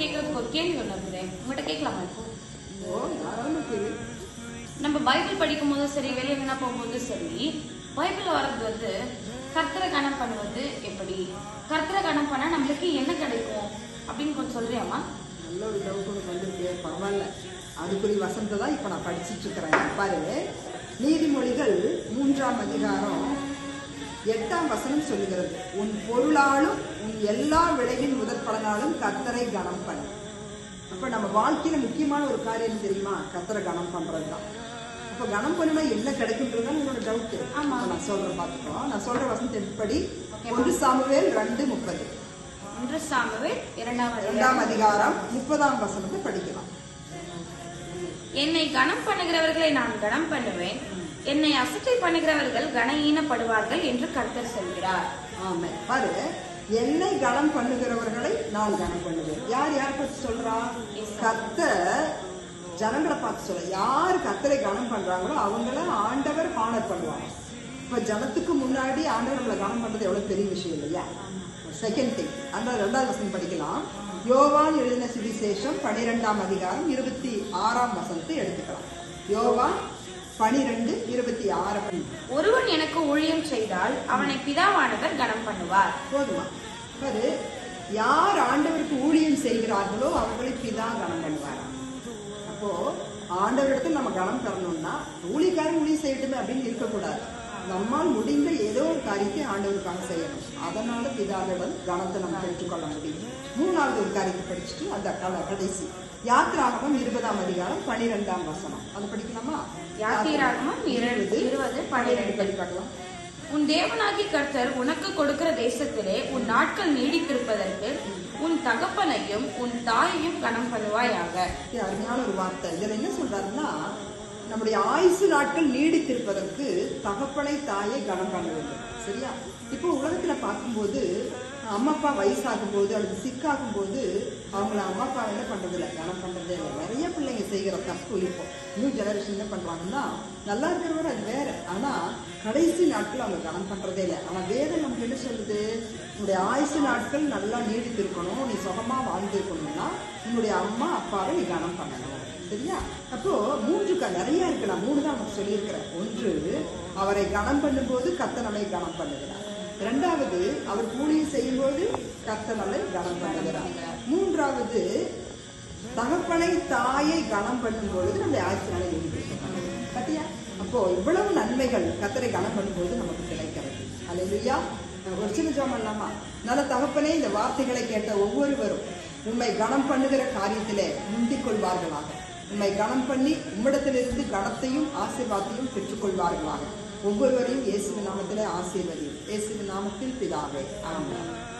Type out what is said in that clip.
கேட்கறதுக்கு ஒரு கேள்வி ஒன்று இருக்குது. உங்கள்கிட்ட கேட்கலாமா இப்போ? நம்ம பைபிள் படிக்கும் போதும் சரி வெளியே எங்கன்னா போகும்போதும் சரி பைபிள் வர்றது வந்து கர்த்தரை கணம் பண்ணுவது எப்படி? கர்த்தரை கணம் பண்ணா நம்மளுக்கு என்ன கிடைக்கும் அப்படின்னு கொஞ்சம் சொல்றியாமா நல்ல ஒரு டவுட் உனக்கு வந்திருக்கு பரவாயில்ல. அதுக்குரிய வசனத்தை தான் இப்போ நான் படிச்சிட்டு இருக்கிறேன். பாரு நீதிமொழிகள் மூன்றாம் அதிகாரம் எட்டாம் வசனம் சொல்லுகிறது. உன் பொருளாலும் உன் எல்லா விளைவின் முதற் பலனாலும் கத்தரை கனம் பண்ணு. அப்ப நம்ம வாழ்க்கையில முக்கியமான ஒரு காரியம் தெரியுமா? கத்தரை கனம் பண்றது தான் அப்ப கனம் பண்ணுனா என்ன கிடைக்குன்றது உங்களோட டவுட் ஆமா. நான் சொல்றேன் பாத்துக்கோ நான் சொல்ற வசனத்தை எப்படி ஒன்று சாமுவேல் ரெண்டு முப்பது. ஒன்று சாமுவேல் இரண்டாம் இரண்டாம் அதிகாரம். அதிகாரம் முப்பதாம் வசனத்தை படிக்கலாம். என்னை கனம் பண்ணுகிறவர்களை நான் கனம் பண்ணுவேன். என்னை அசட்டை பண்ணுகிறவர்கள் கனஈனப்படுவார்கள் என்று கர்த்தர் சொல்கிறார். ஆமே பாரு என்னை கனம் பண்ணுகிறவர்களை நான் கனம் பண்ணுவேன். யார் யார் பார்த்து சொல்றா? கத்த ஜனங்களை பார்த்து சொல்ல யார் கத்தரை கனம் பண்றாங்களோ அவங்கள ஆண்டவர் ஹானர் பண்ணுவாங்க இப்ப ஜனத்துக்கு முன்னாடி ஆண்டவர் நம்மளை கனம் பண்றது எவ்வளவு பெரிய விஷயம் இல்லையா? செகண்ட் திங் அந்த ரெண்டாவது வசனம் படிக்கலாம். யோவான் எழுதின சுவிசேஷம் பனிரெண்டாம் அதிகாரம் இருபத்தி ஆறாம் வசனத்தை எடுத்துக்கலாம். யோவான் பனிரெண்டு இருபத்தி ஆறு ஒருவன் எனக்கு ஊழியம் செய்தால் அவனை பிதாவானவர் கனம் பண்ணுவார். போதுமா? பாரு யார் ஆண்டவருக்கு ஊழியம் செய்கிறார்களோ அவர்களை பிதா கனம் பண்ணுவாராம் அப்போ ஆண்டவரிடத்தில் நம்ம கனம் தரணும்னா ஊழியக்காரன் ஊழியம் செய்யட்டுமே அப்படின்னு இருக்கக்கூடாது. நம்மால் முடிந்த ஏதோ ஒரு காரியத்தை ஆண்டவருக்காக செய்யணும். அதனால பிதாவிடம் கனத்தை நம்ம பெற்றுக்கொள்ள முடியும். மூணாவது ஒரு காரியத்தை படிச்சுட்டு அந்த கல- கடைசி யாத்திராகமம் இருபதாம் அதிகாரம் பனிரெண்டாம் வசனம். அதை படிக்கலாமா? யாத்திராகமம் இருபது இருபது பன்னிரண்டு படி பார்க்கலாம் உன் தேவனாகி கர்த்தர் உனக்கு கொடுக்கிற தேசத்திலே உன் நாட்கள் நீடித்திருப்பதற்கு உன் தகப்பனையும் உன் தாயையும் கனம் பண்ணுவாயாக. இது அருமையான ஒரு வார்த்தை. இதுல என்ன சொல்றாருன்னா நம்முடைய ஆயுசு நாட்கள் நீடித்திருப்பதற்கு தகப்பனை தாயை கனம் பண்ண வேண்டும் சரியா? இப்போ உலகத்துல பார்க்கும்போது அம்மா அப்பா வயசாகும் போது அல்லது சிக்காகும் போது அவங்கள அம்மா அப்பா என்ன பண்ணுறதில்ல இல்லை கனம் பண்ணுறதே இல்லை. நிறைய பிள்ளைங்க செய்கிற தப்பு இப்போ. நியூ ஜெனரேஷன் என்ன பண்ணுறாங்கன்னா நல்லா இருக்கிறவரை அது வேற. ஆனால் கடைசி நாட்கள் அவங்க கனம் பண்ணுறதே இல்லை. ஆனால் வேதம் நமக்கு என்ன சொல்லுது? உன்னுடைய ஆயுசு நாட்கள் நல்லா நீடித்திருக்கணும். நீ சுகமாக வாழ்ந்துருக்கணும்னா உன்னுடைய அம்மா அப்பாவை நீ கனம் பண்ணணும். சரியா? அப்போ மூன்று க நிறைய இருக்கு நான் மூணு தான் நமக்கு சொல்லியிருக்கிறேன் ஒன்று அவரை கனம் பண்ணும்போது கத்த நம்மை கனம் பண்ணுகிறார். ரெண்டாவது அவர் ஊழியம் செய்யும்போது கத்த நம்மை கனம் பண்ணுகிறார். மூன்றாவது தகப்பனை தாயை கனம் பண்ணும் பொழுது நம்முடைய ஆயுசு பத்தியா? அப்போ இவ்வளவு நன்மைகள் கத்தரை கனம் பண்ணும்போது நமக்கு கிடைக்கிறது. அல்லையா ஒரு சின்ன ஜோம் இல்லாமா நல்ல தகப்பனே இந்த வார்த்தைகளை கேட்ட ஒவ்வொருவரும் உண்மை கனம் பண்ணுகிற காரியத்திலே முந்திக் கொள்வார்களாக உண்மை கனம் பண்ணி உம்மிடத்திலிருந்து கனத்தையும் ஆசீர்வாதத்தையும் பெற்றுக்கொள்வார்களாக. ஒவ்வொருவரையும் இயேசுவின் நாமத்திலே ஆசீர்வதி. இயேசுவின் நாமத்தில் பிதாவே. ஆமாம்